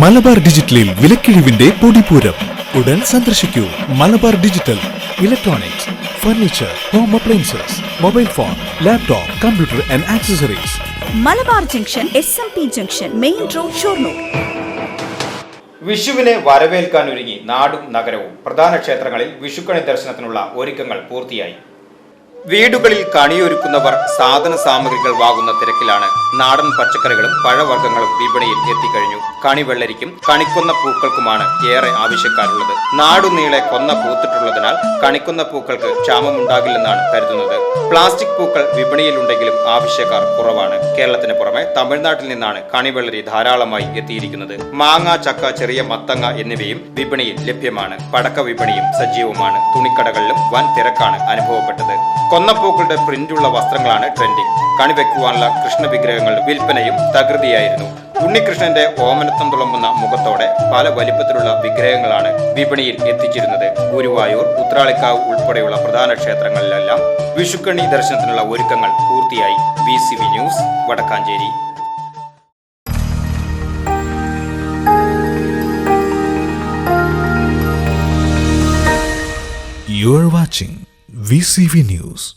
മലബാർ ഡിജിറ്റലിൽ വിലക്കിഴിവിന്റെ പൊടിപൂരം. ഉടൻ സന്ദർശിക്കൂ. Malabar digital electronics furniture home appliances mobile phone laptop computer and accessories Malabar junction S M P junction main road Shoranur. വിഷുവിനെ വരവേൽക്കാൻ ഒരുങ്ങി നാടും നഗരവും. പ്രധാന ക്ഷേത്രങ്ങളിൽ വിഷുക്കണി ദർശനത്തിനുള്ള ഒരുക്കങ്ങൾ പൂർത്തിയായി. വീടുകളിൽ കണിയൊരുക്കുന്നവർ സാധന സാമഗ്രികൾ വാങ്ങുന്ന തിരക്കിലാണ് നാടൻ പച്ചക്കറികളും പഴവർഗങ്ങളും വിപണിയിൽ എത്തിക്കഴിഞ്ഞു. കണിവെള്ളരിക്കും കണിക്കുന്ന പൂക്കൾക്കുമാണ് ഏറെ ആവശ്യക്കാരുള്ളത്. നാടുനീളെ കൊന്ന പൂത്തിട്ടുള്ളതിനാൽ കണിക്കുന്ന പൂക്കൾക്ക് ക്ഷാമം ഉണ്ടാകില്ലെന്നാണ് കരുതുന്നത്. പ്ലാസ്റ്റിക് പൂക്കൾ വിപണിയിലുണ്ടെങ്കിലും ആവശ്യക്കാർ കുറവാണ്. കേരളത്തിന് പുറമെ തമിഴ്നാട്ടിൽ നിന്നാണ് കണിവെള്ളരി ധാരാളമായി എത്തിയിരിക്കുന്നത്. മാങ്ങ ചക്ക ചെറിയ മത്തങ്ങ എന്നിവയും വിപണിയിൽ ലഭ്യമാണ്. പടക്ക വിപണിയും സജീവമാണ്. തുണിക്കടകളിലും വൻ തിരക്കാണ് അനുഭവപ്പെട്ടത്. കൊന്നപ്പൂക്കളുടെ പ്രിന്റുള്ള വസ്ത്രങ്ങളാണ് ട്രെൻഡിംഗ് കണിവെക്കുവാനുള്ള കൃഷ്ണ വിഗ്രഹങ്ങളുടെ വിൽപ്പനയും തകൃതിയായിരുന്നു. ഉണ്ണികൃഷ്ണന്റെ ഓമനത്തം തുളമ്പുന്ന മുഖത്തോടെ പല വലിപ്പത്തിലുള്ള വിഗ്രഹങ്ങളാണ് വിപണിയിൽ എത്തിച്ചിരുന്നത്. ഗുരുവായൂർ ഉത്രാളിക്കാവ് ഉൾപ്പെടെയുള്ള പ്രധാന ക്ഷേത്രങ്ങളിലെല്ലാം വിഷുക്കണി ദർശനത്തിനുള്ള ഒരുക്കങ്ങൾ പൂർത്തിയായി. B news Vadakkanchery. You are watching VCV News.